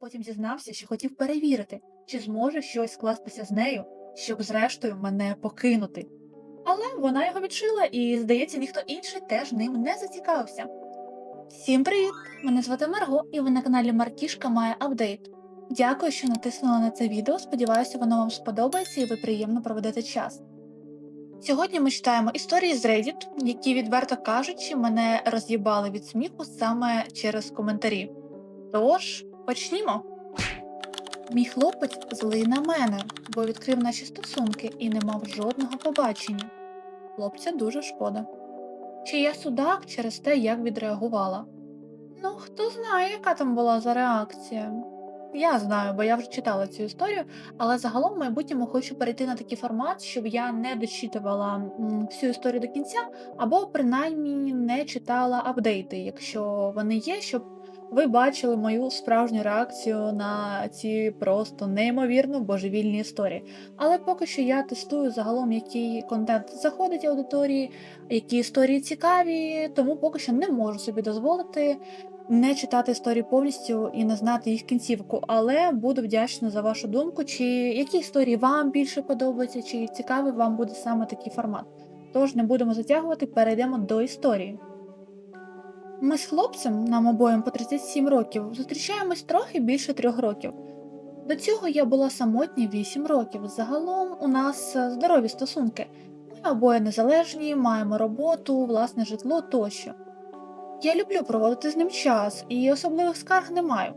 потім зізнався, що хотів перевірити, чи зможе щось скластися з нею, щоб зрештою мене покинути. Але вона його відшила, і, здається, ніхто інший теж ним не зацікавився. Всім привіт! Мене звати Марго, і ви на каналі Маркішка має апдейт. Дякую, що натиснули на це відео. Сподіваюся, воно вам сподобається і ви приємно проведете час. Сьогодні ми читаємо історії з Reddit, які, відверто кажучи, мене роз'їбали від сміху саме через коментарі. Тож, почнімо. Мій хлопець злий на мене, бо відкрив наші стосунки і не мав жодного побачення. Хлопця дуже шкода. Чи я судак через те, як відреагувала? Ну, хто знає, яка там була за реакція. Я знаю, бо я вже читала цю історію, але загалом в майбутньому хочу перейти на такий формат, щоб я не дочитувала всю історію до кінця, або принаймні не читала апдейти, якщо вони є, щоб ви бачили мою справжню реакцію на ці просто неймовірно божевільні історії. Але поки що я тестую загалом, який контент заходить аудиторії, які історії цікаві, тому поки що не можу собі дозволити не читати історії повністю і не знати їх кінцівку, але буду вдячна за вашу думку, чи які історії вам більше подобаються, чи цікавий вам буде саме такий формат. Тож не будемо затягувати, перейдемо до історії. Ми з хлопцем, нам обоєм по 37 років, зустрічаємось трохи більше трьох років. До цього я була самотня 8 років. Загалом у нас е, здорові стосунки. Ми обоє незалежні, маємо роботу, власне житло тощо. Я люблю проводити з ним час і особливих скарг не маю.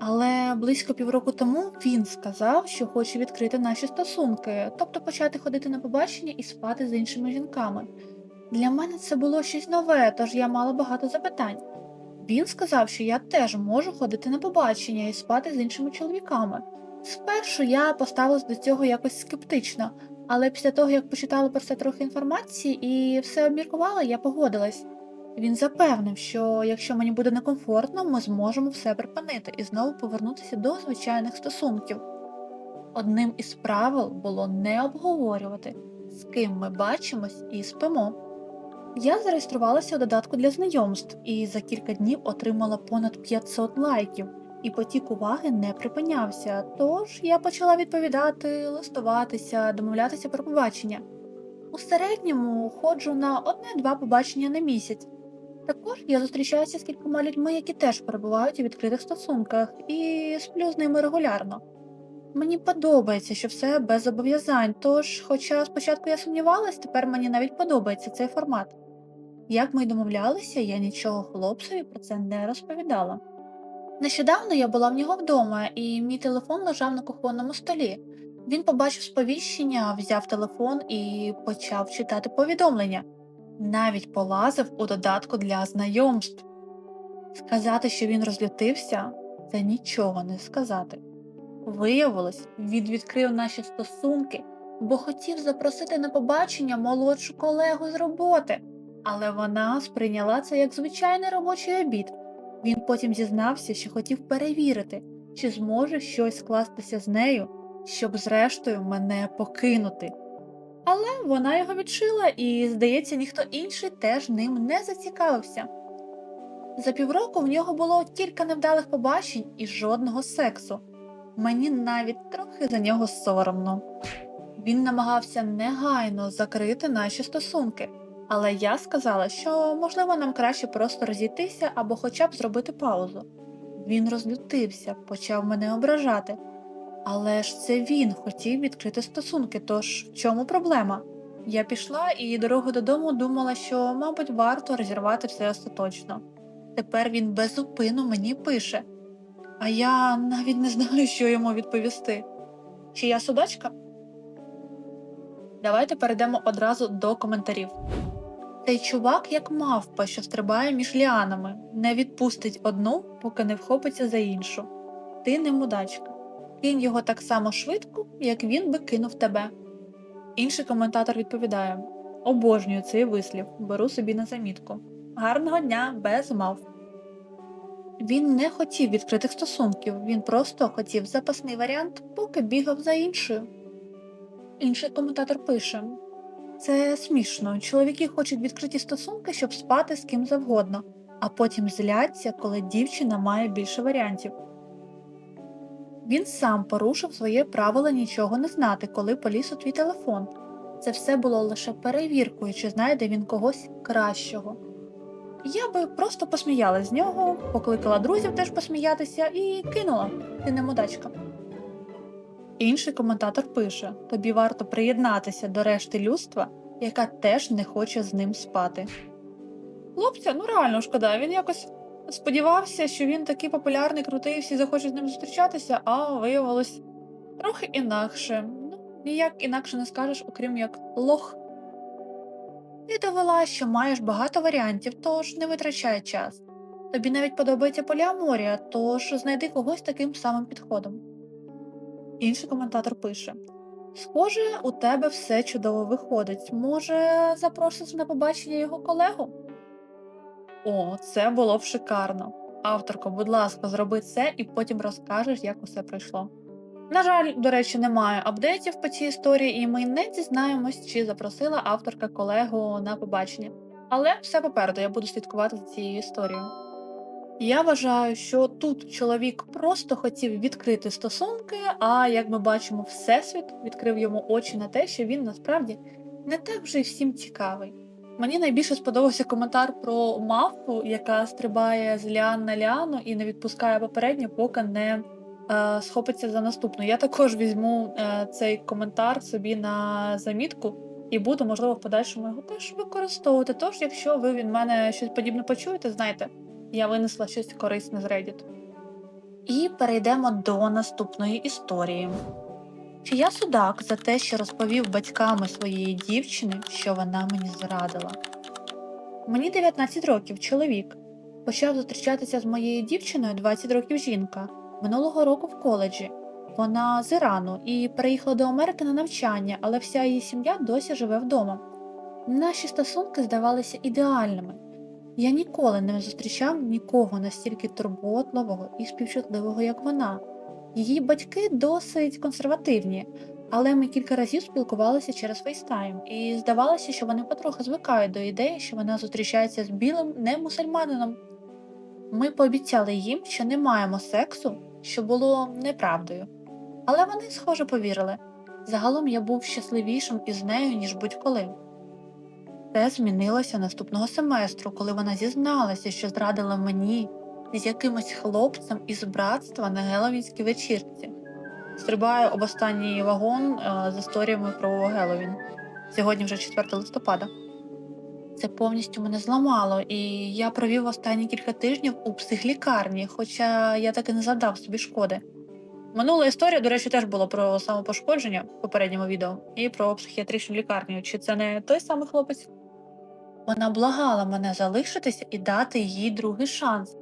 Але близько півроку тому він сказав, що хоче відкрити наші стосунки, тобто почати ходити на побачення і спати з іншими жінками. Для мене це було щось нове, тож я мала багато запитань. Він сказав, що я теж можу ходити на побачення і спати з іншими чоловіками. Спершу я поставилась до цього якось скептично, але після того, як почитала про це трохи інформації і все обміркувала, я погодилась. Він запевнив, що якщо мені буде некомфортно, ми зможемо все припинити і знову повернутися до звичайних стосунків. Одним із правил було не обговорювати, з ким ми бачимось і спимо. Я зареєструвалася у додатку для знайомств і за кілька днів отримала понад 500 лайків, і потік уваги не припинявся, тож я почала відповідати, листуватися, домовлятися про побачення. У середньому ходжу на одне-два побачення на місяць. Також я зустрічаюся з кількома людьми, які теж перебувають у відкритих стосунках, і сплю з ними регулярно. Мені подобається, що все без зобов'язань, тож, хоча спочатку я сумнівалась, тепер мені навіть подобається цей формат. Як ми й домовлялися, я нічого хлопцеві про це не розповідала. Нещодавно я була в нього вдома, і мій телефон лежав на кухонному столі. Він побачив сповіщення, взяв телефон і почав читати повідомлення. Навіть полазив у додатку для знайомств. Сказати, що він розлютився, це нічого не сказати. Виявилось, він відкрив наші стосунки, бо хотів запросити на побачення молодшу колегу з роботи, але вона сприйняла це як звичайний робочий обід. Він потім зізнався, що хотів перевірити, чи зможе щось скластися з нею, щоб зрештою мене покинути. Але вона його відшила, і, здається, ніхто інший теж ним не зацікавився. За півроку в нього було кілька невдалих побачень і жодного сексу. Мені навіть трохи за нього соромно. Він намагався негайно закрити наші стосунки, але я сказала, що можливо нам краще просто розійтися або хоча б зробити паузу. Він розлютився, почав мене ображати. Але ж це він хотів відкрити стосунки, тож в чому проблема? Я пішла і дорогу додому думала, що, мабуть, варто розірвати все остаточно. Тепер він безупину мені пише, а я навіть не знаю, що йому відповісти. Чи я судачка? Давайте перейдемо одразу до коментарів. Цей чувак, як мавпа, що стрибає між ліанами, не відпустить одну, поки не вхопиться за іншу. Ти не мудачка. Кинь його так само швидко, як він би кинув тебе. Інший коментатор відповідає: Обожнюю цей вислів, беру собі на замітку. Гарного дня без мав. Він не хотів відкритих стосунків, він просто хотів запасний варіант, поки бігав за іншою. Інший коментатор пише: Це смішно. Чоловіки хочуть відкриті стосунки, щоб спати з ким завгодно, а потім зляться, коли дівчина має більше варіантів. Він сам порушив своє правило нічого не знати, коли поліз у твій телефон. Це все було лише перевіркою, чи знайде він когось кращого. Я би просто посміялась з нього, покликала друзів теж посміятися і кинула. Ти не мудачка. Інший коментатор пише: тобі варто приєднатися до решти людства, яка теж не хоче з ним спати. Хлопця, ну реально шкода, він якось сподівався, що він такий популярний, крутий, всі захочуть з ним зустрічатися, а виявилось трохи інакше. Ну, ніяк інакше не скажеш, окрім як лох. Ти довела, що маєш багато варіантів, тож не витрачай час. Тобі навіть подобається поліаморія, тож знайди когось таким самим підходом. Інший коментатор пише: Схоже, у тебе все чудово виходить. Може, запросиш на побачення його колегу? О, це було б шикарно. Авторко, будь ласка, зроби це і потім розкажеш, як усе пройшло. На жаль, до речі, немає апдейтів по цій історії, і ми не дізнаємось, чи запросила авторка колегу на побачення. Але все попереду я буду слідкувати за цією історією. Я вважаю, що тут чоловік просто хотів відкрити стосунки, а як ми бачимо, всесвіт відкрив йому очі на те, що він насправді не так вже й всім цікавий. Мені найбільше сподобався коментар про мавпу, яка стрибає з ліан на ліану і не відпускає попередню, поки не е, схопиться за наступну. Я також візьму е, цей коментар собі на замітку і буду, можливо, в подальшому його теж використовувати. Тож, якщо ви від мене щось подібне почуєте, знайте, я винесла щось корисне з Reddit. І перейдемо до наступної історії. Чи я судак за те, що розповів батьками своєї дівчини, що вона мені зрадила? Мені 19 років, чоловік. Почав зустрічатися з моєю дівчиною 20 років жінка. Минулого року в коледжі. Вона з Ірану і переїхала до Америки на навчання, але вся її сім'я досі живе вдома. Наші стосунки здавалися ідеальними. Я ніколи не зустрічав нікого настільки турботливого і співчутливого, як вона. Її батьки досить консервативні, але ми кілька разів спілкувалися через FaceTime, і здавалося, що вони потрохи звикають до ідеї, що вона зустрічається з білим немусульманином. Ми пообіцяли їм, що не маємо сексу, що було неправдою. Але вони, схоже, повірили. Загалом я був щасливішим із нею, ніж будь-коли. Це змінилося наступного семестру, коли вона зізналася, що зрадила мені з якимось хлопцем із братства на Геловінській вечірці. Стрибаю об останній вагон е, з історіями про Геловін. Сьогодні вже 4 листопада. Це повністю мене зламало, і я провів останні кілька тижнів у психлікарні, хоча я так і не завдав собі шкоди. Минула історія, до речі, теж була про самопошкодження в попередньому відео і про психіатричну лікарню. Чи це не той самий хлопець? Вона благала мене залишитися і дати їй другий шанс,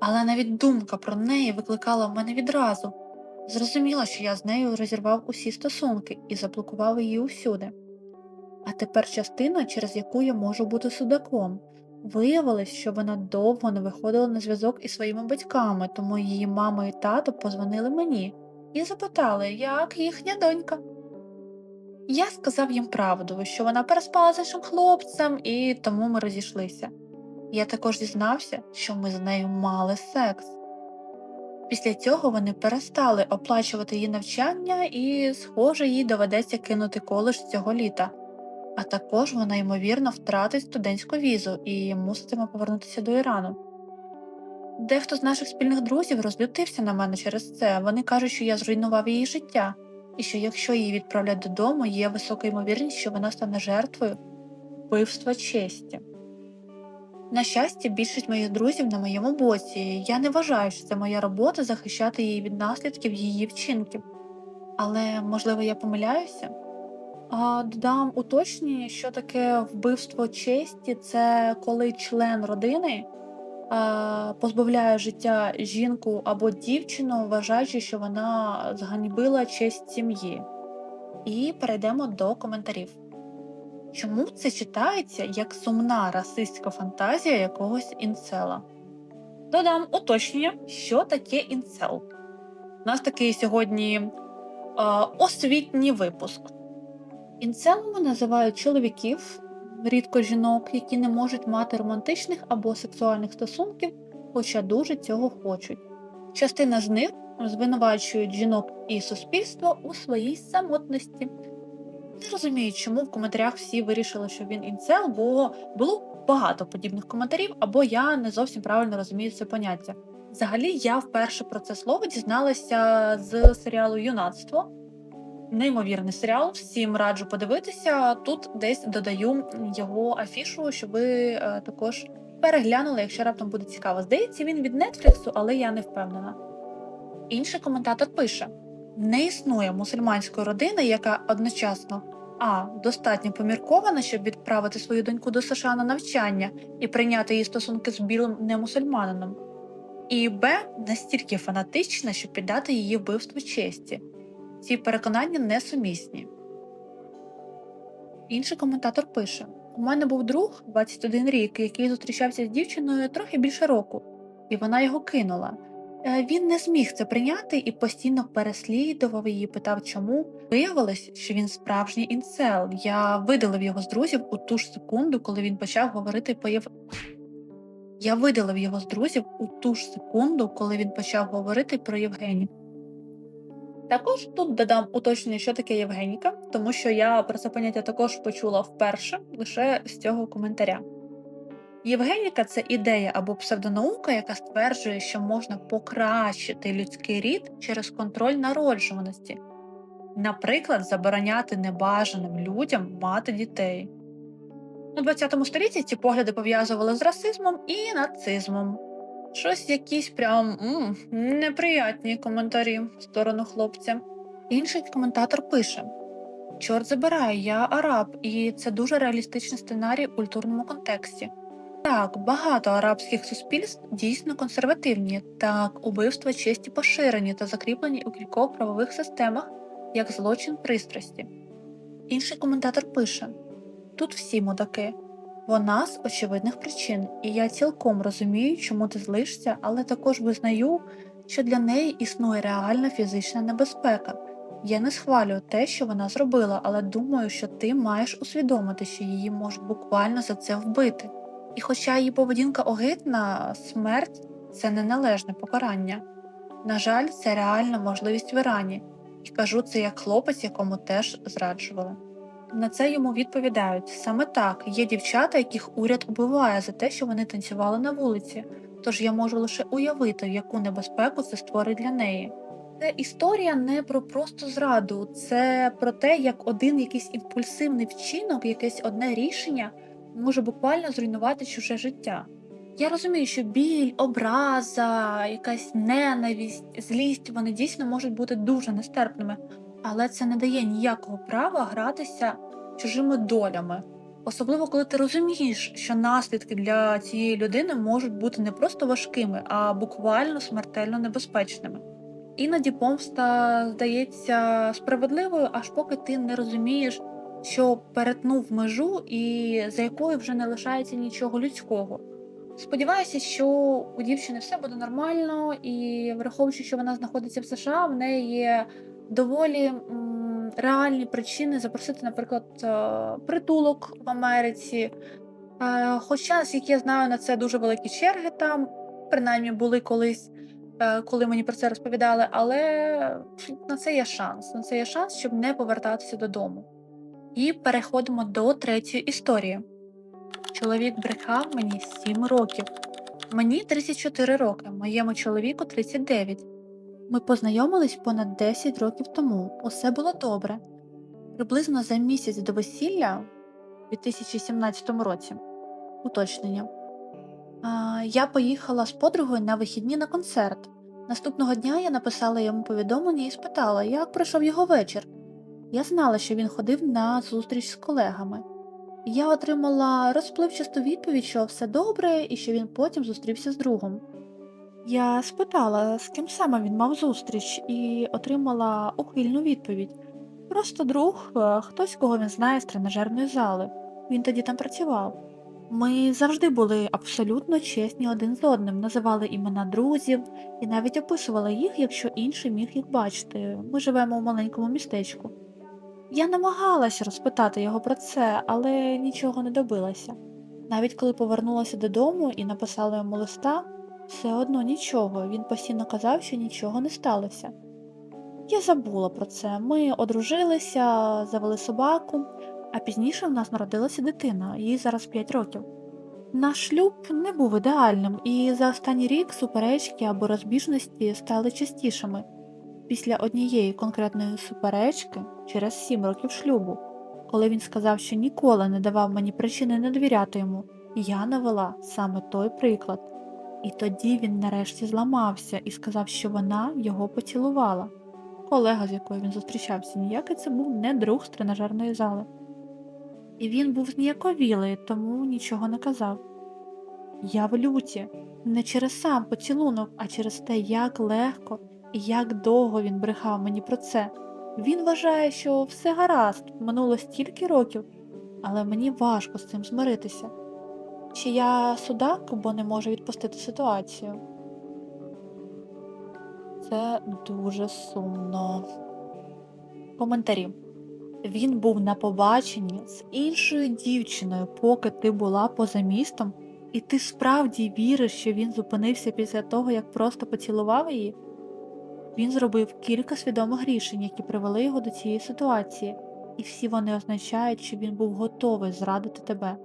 але навіть думка про неї викликала в мене відразу. Зрозуміла, що я з нею розірвав усі стосунки і заблокував її усюди. А тепер частина, через яку я можу бути судаком. Виявилось, що вона довго не виходила на зв'язок із своїми батьками, тому її мама і тато позвонили мені і запитали, як їхня донька. Я сказав їм правду, що вона переспала з іншим хлопцем, і тому ми розійшлися. Я також дізнався, що ми з нею мали секс. Після цього вони перестали оплачувати її навчання, і, схоже, їй доведеться кинути коледж цього літа. А також вона, ймовірно, втратить студентську візу і муситиме повернутися до Ірану. Дехто з наших спільних друзів розлютився на мене через це. Вони кажуть, що я зруйнував її життя, і що якщо її відправлять додому, є висока ймовірність, що вона стане жертвою вбивства честі. На щастя, більшість моїх друзів на моєму боці. Я не вважаю, що це моя робота захищати її від наслідків її вчинків. Але, можливо, я помиляюся. А додам уточнення, що таке вбивство честі це коли член родини позбавляє життя жінку або дівчину, вважаючи, що вона зганьбила честь сім'ї. І перейдемо до коментарів. Чому це читається як сумна расистська фантазія якогось інцела? Додам уточнення, що таке інцел. У нас такий сьогодні е, освітній випуск. Інцелами називають чоловіків, рідко жінок, які не можуть мати романтичних або сексуальних стосунків, хоча дуже цього хочуть. Частина з них звинувачують жінок і суспільство у своїй самотності. Не розумію, чому в коментарях всі вирішили, що він інцел, бо було багато подібних коментарів, або я не зовсім правильно розумію це поняття. Взагалі, я вперше про це слово дізналася з серіалу Юнацтво. Неймовірний серіал, всім раджу подивитися. Тут десь додаю його афішу, щоб ви е, також переглянули, якщо раптом буде цікаво. Здається, він від Нетфліксу, але я не впевнена. Інший коментатор пише: не існує мусульманської родини, яка одночасно а. Достатньо поміркована, щоб відправити свою доньку до США на навчання і прийняти її стосунки з білим немусульманином, і Б. Настільки фанатична, щоб піддати її вбивству честі. Ці переконання несумісні. Інший коментатор пише: У мене був друг 21 рік, який зустрічався з дівчиною трохи більше року, і вона його кинула. Е, Він не зміг це прийняти і постійно переслідував її, питав, чому. Виявилось, що він справжній інцел. Я видалив його з друзів у ту ж секунду, коли він почав говорити по Єв... Я видалив його з друзів у ту ж секунду, коли він почав говорити про Євгенію. Також тут додам уточнення, що таке Євгеніка, тому що я про це поняття також почула вперше лише з цього коментаря. Євгеніка це ідея або псевдонаука, яка стверджує, що можна покращити людський рід через контроль народжуваності, наприклад, забороняти небажаним людям мати дітей. У ХХ столітті ці погляди пов'язували з расизмом і нацизмом. Щось якісь прям м, неприятні коментарі в сторону хлопця. Інший коментатор пише: Чорт забирай, я араб, і це дуже реалістичний сценарій у культурному контексті. Так, багато арабських суспільств дійсно консервативні, так, убивства честі поширені та закріплені у кількох правових системах як злочин пристрасті. Інший коментатор пише: тут всі мудаки. Вона з очевидних причин, і я цілком розумію, чому ти злишся, але також визнаю, що для неї існує реальна фізична небезпека. Я не схвалюю те, що вона зробила, але думаю, що ти маєш усвідомити, що її можуть буквально за це вбити. І хоча її поведінка огидна, смерть це неналежне покарання. На жаль, це реальна можливість в Ірані, і кажу це як хлопець, якому теж зраджували. На це йому відповідають. Саме так, є дівчата, яких уряд убиває за те, що вони танцювали на вулиці, тож я можу лише уявити, яку небезпеку це створить для неї. Це історія не про просто зраду, це про те, як один якийсь імпульсивний вчинок, якесь одне рішення може буквально зруйнувати чуже життя. Я розумію, що біль, образа, якась ненависть, злість вони дійсно можуть бути дуже нестерпними, але це не дає ніякого права гратися чужими долями. Особливо, коли ти розумієш, що наслідки для цієї людини можуть бути не просто важкими, а буквально смертельно небезпечними. Іноді помста здається справедливою, аж поки ти не розумієш, що перетнув межу і за якою вже не лишається нічого людського. Сподіваюся, що у дівчини все буде нормально, і враховуючи, що вона знаходиться в США, в неї є доволі реальні причини запросити, наприклад, е, притулок в Америці. Е, Хоча, наскільки я знаю, на це дуже великі черги там, принаймні були колись, е, коли мені про це розповідали, але на це є шанс. На це є шанс, щоб не повертатися додому. І переходимо до третьої історії. Чоловік брехав мені 7 років. Мені 34 роки, моєму чоловіку 39. Ми познайомились понад 10 років тому. Усе було добре. Приблизно за місяць до весілля у 2017 році. Уточнення. Я поїхала з подругою на вихідні на концерт. Наступного дня я написала йому повідомлення і спитала, як пройшов його вечір. Я знала, що він ходив на зустріч з колегами. Я отримала розпливчасту відповідь, що все добре і що він потім зустрівся з другом. Я спитала, з ким саме він мав зустріч, і отримала ухильну відповідь. Просто друг, е, хтось, кого він знає з тренажерної зали. Він тоді там працював. Ми завжди були абсолютно чесні один з одним, називали імена друзів і навіть описували їх, якщо інший міг їх бачити. Ми живемо в маленькому містечку. Я намагалася розпитати його про це, але нічого не добилася. Навіть коли повернулася додому і написала йому листа, Все одно нічого, він постійно казав, що нічого не сталося. Я забула про це. Ми одружилися, завели собаку, а пізніше в нас народилася дитина, їй зараз 5 років. Наш шлюб не був ідеальним, і за останній рік суперечки або розбіжності стали частішими. Після однієї конкретної суперечки, через 7 років шлюбу, коли він сказав, що ніколи не давав мені причини не довіряти йому, я навела саме той приклад. І тоді він нарешті зламався і сказав, що вона його поцілувала. Колега, з якою він зустрічався, ніякий це був не друг з тренажерної зали. І він був зніяковілий, тому нічого не казав. Я в люті, не через сам поцілунок, а через те, як легко і як довго він брехав мені про це. Він вважає, що все гаразд, минуло стільки років, але мені важко з цим змиритися. Чи я судак, бо не можу відпустити ситуацію? Це дуже сумно. Коментарі. Він був на побаченні з іншою дівчиною, поки ти була поза містом, і ти справді віриш, що він зупинився після того, як просто поцілував її? Він зробив кілька свідомих рішень, які привели його до цієї ситуації, і всі вони означають, що він був готовий зрадити тебе.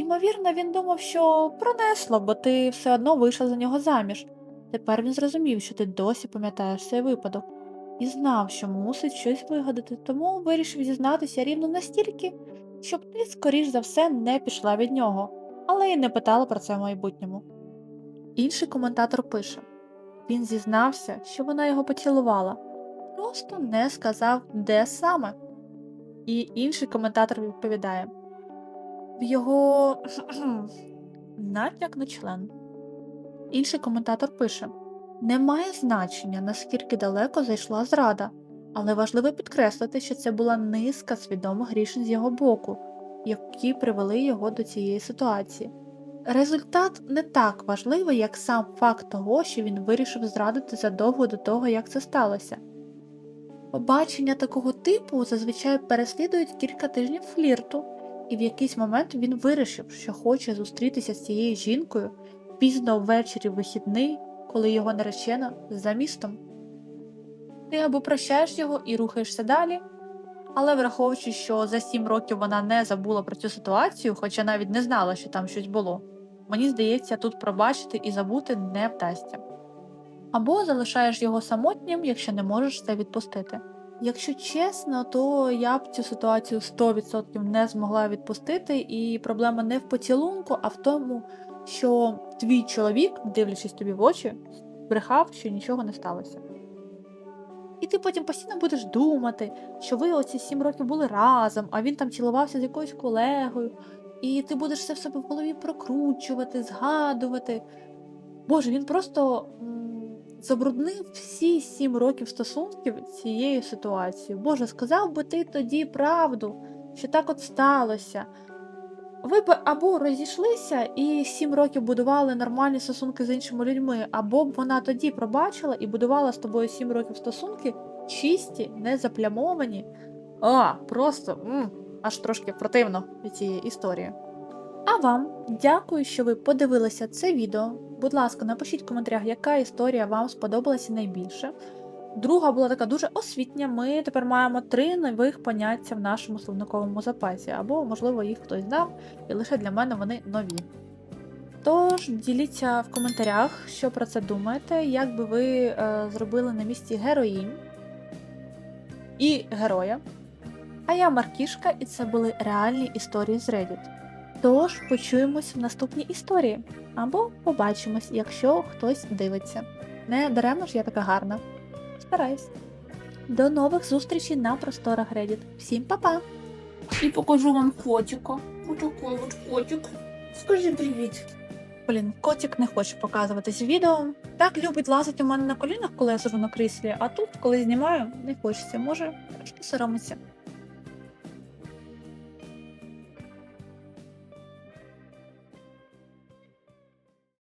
Імовірно, він думав, що пронесло, бо ти все одно вийшла за нього заміж. Тепер він зрозумів, що ти досі пам'ятаєш цей випадок, і знав, що мусить щось вигадати, тому вирішив зізнатися рівно настільки, щоб ти, скоріш за все, не пішла від нього, але й не питала про це в майбутньому. Інший коментатор пише він зізнався, що вона його поцілувала, просто не сказав, де саме. І інший коментатор відповідає в його натяк на член. Інший коментатор пише Немає значення, наскільки далеко зайшла зрада, але важливо підкреслити, що це була низка свідомих рішень з його боку, які привели його до цієї ситуації. Результат не так важливий, як сам факт того, що він вирішив зрадити задовго до того, як це сталося. Побачення такого типу зазвичай переслідують кілька тижнів флірту, і в якийсь момент він вирішив, що хоче зустрітися з цією жінкою пізно ввечері в вихідний, коли його наречена за містом. Ти або прощаєш його і рухаєшся далі, але враховуючи, що за сім років вона не забула про цю ситуацію, хоча навіть не знала, що там щось було, мені здається, тут пробачити і забути не вдасться. Або залишаєш його самотнім, якщо не можеш це відпустити. Якщо чесно, то я б цю ситуацію 100% не змогла відпустити, і проблема не в поцілунку, а в тому, що твій чоловік, дивлячись тобі в очі, брехав, що нічого не сталося. І ти потім постійно будеш думати, що ви оці сім років були разом, а він там цілувався з якоюсь колегою, і ти будеш це в себе в голові прокручувати, згадувати. Боже, він просто забруднив всі сім років стосунків цією ситуацією. Боже, сказав би ти тоді правду, що так от сталося. Ви б або розійшлися і сім років будували нормальні стосунки з іншими людьми, або б вона тоді пробачила і будувала з тобою сім років стосунки чисті, не заплямовані. А, просто м, аж трошки противно від цієї історії. А вам дякую, що ви подивилися це відео. Будь ласка, напишіть в коментарях, яка історія вам сподобалася найбільше. Друга була така дуже освітня. Ми тепер маємо три нових поняття в нашому словниковому запасі, або, можливо, їх хтось знав, і лише для мене вони нові. Тож діліться в коментарях, що про це думаєте, як би ви е, зробили на місці героїнь і героя. А я Маркішка, і це були реальні історії з Reddit. Тож почуємось в наступній історії, або побачимось, якщо хтось дивиться. Не даремно ж я така гарна. Стараюсь. До нових зустрічей на просторах Reddit. Всім па-па! І покажу вам котика. Отакий от котик. Скажи привіт. Блін, котик не хоче показуватись в відео. Так любить лазити у мене на колінах, коли я сижу на кріслі, а тут, коли знімаю, не хочеться. Може, трошки соромиться.